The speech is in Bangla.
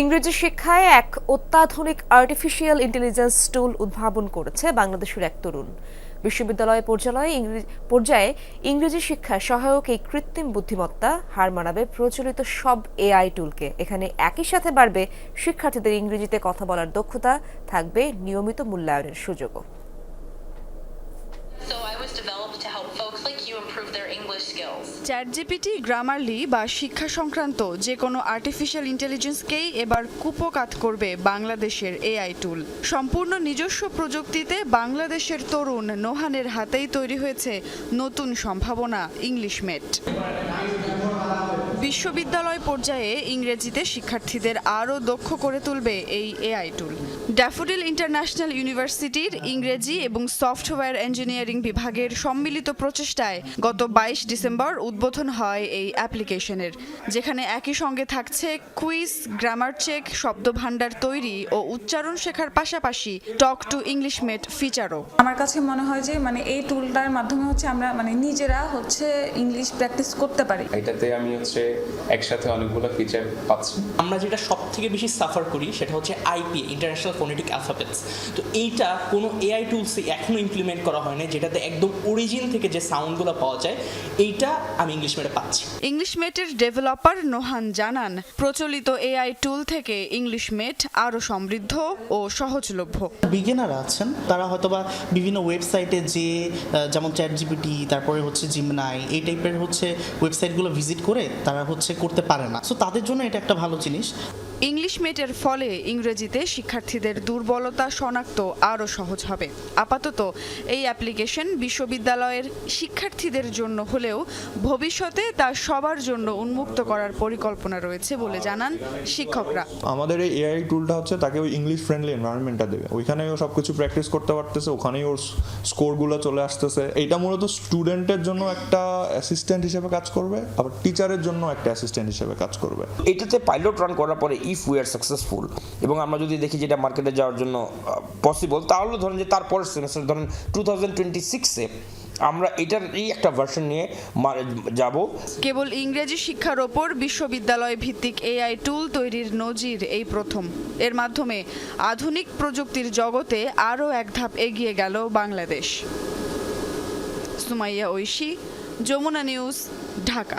ইংরেজি শিক্ষায় এক অত্যাধুনিক আর্টিফিশিয়াল ইন্টেলিজেন্স টুল উদ্ভাবন করেছে বাংলাদেশের এক তরুণ। বিশ্ববিদ্যালয় পর্যালয়ে ইংরেজি, পর্যায়ে ইংরেজি শিক্ষা সহায়ক এই কৃত্রিম বুদ্ধিমত্তা হার মানাবে প্রচলিত সব এআই টুলকে এখানে একই সাথে বাড়বে শিক্ষার্থীদের ইংরেজিতে কথা বলার দক্ষতা, থাকবে নিয়মিত মূল্যায়নের সুযোগও। Developed to help folks like you improve their English skills. Grammarly বা শিক্ষা সংক্রান্ত যে কোনো আর্টিফিশিয়াল ইন্টেলিজেন্সকেই এবার কুপকাত করবে বাংলাদেশের এআই টুল সম্পূর্ণ নিজস্ব প্রযুক্তিতে বাংলাদেশের তরুণ নোহানের হাতেই তৈরি হয়েছে নতুন সম্ভাবনা ইংলিশ মেট বিশ্ববিদ্যালয় পর্যায়ে ইংরেজিতে শিক্ষার্থীদের আরও দক্ষ করে তুলবে এই এআই টুল ড্যাফোডিল ইন্টারন্যাশনাল ইউনিভার্সিটির ইংরেজি এবং সফটওয়্যার ইঞ্জিনিয়ারিং বিভাগের সম্মিলিত প্রচেষ্টায় গত বাইশ ডিসেম্বর উদ্বোধন হয় এই অ্যাপ্লিকেশনের যেখানে একই সঙ্গে থাকছে কুইজ গ্রামার চেক শব্দভাণ্ডার তৈরি ও উচ্চারণ শেখার পাশাপাশি টক টু ইংলিশ মেট ফিচারও। আমার কাছে মনে হয় যে মানে এই টুলটার মাধ্যমে হচ্ছে আমরা মানে নিজেরা হচ্ছে ইংলিশ প্র্যাকটিস করতে পারি। এটাতে আমি হচ্ছে একসাথে অনেকগুলো ফিচার পাচ্ছি। আমরা যেটা সব থেকে বেশি সাফার করি সেটা হচ্ছে আইপি ইন্টারন্যাশনাল ফোনেটিক অ্যালফাবেটস তো এইটা কোনো এআই টুলসে এখনও ইমপ্লিমেন্ট করা হয় না যেটাতে একদম অরিজিন থেকে যে সাউন্ডগুলো পাওয়া যায় এইটা আমি ইংলিশ মিডিয়ামে পাচ্ছি। ইংলিশ মেটের ডেভেলপার নোহান জানান প্রচলিত এআই টুল থেকে ইংলিশ মেট আরও সমৃদ্ধ ও সহজলভ্য। বিগিনার আছেন তারা হয়তোবা বিভিন্ন ওয়েবসাইটে যে যেমন চ্যাট জিপিটি তারপরে হচ্ছে জিমনাই এই টাইপের হচ্ছে ওয়েবসাইটগুলো ভিজিট করে তারা হচ্ছে করতে পারে না। সো তাদের জন্য এটা একটা ভালো জিনিস। ইংলিশ মেটের ফলে ইংরেজিতে শিক্ষার্থীদের দুর্বলতা শনাক্ত আরও সহজ হবে। আপাতত এই অ্যাপ্লিকেশন বিশ্ববিদ্যালয়ের শিক্ষার্থীদের জন্য হলেও ভবিষ্যতে তা সবার জন্য উন্মুক্ত করার পরিকল্পনা রয়েছে বলে জানান শিক্ষকরা। আমাদের এই এআই টুলটা হচ্ছে তাকে ওই ইংলিশ ফ্রেন্ডলি এনভায়রনমেন্টটা দেবে। ওইখানেই ও সব কিছু প্র্যাকটিস করতে পারতেছে ওখানেই ওর স্কোরগুলো চলে আসতেছে। এটা মূলত স্টুডেন্টের জন্য একটা অ্যাসিস্ট্যান্ট হিসেবে কাজ করবে আবার টিচারের জন্য একটা অ্যাসিস্ট্যান্ট হিসেবে কাজ করবে। এটাতে পাইলট রান করার পরে ইফ উই আর সাকসেসফুল এবং আমরা যদি দেখি যেটা মার্কেটে যাওয়ার জন্য পসিবল তাহলে ধরেন যে তারপরের সেমিস্টার ধরেন টু থাউজেন্ড টোয়েন্টি সিক্সে আমরা এটার এই একটা ভার্সন নিয়ে যাব। কেবল ইংরেজি শিক্ষার ওপর বিশ্ববিদ্যালয় ভিত্তিক এআই টুল তৈরির নজির এই প্রথম। এর মাধ্যমে আধুনিক প্রযুক্তির জগতে আরও এক ধাপ এগিয়ে গেল বাংলাদেশ। সুমাইয়া ঐশী, যমুনা নিউজ, ঢাকা।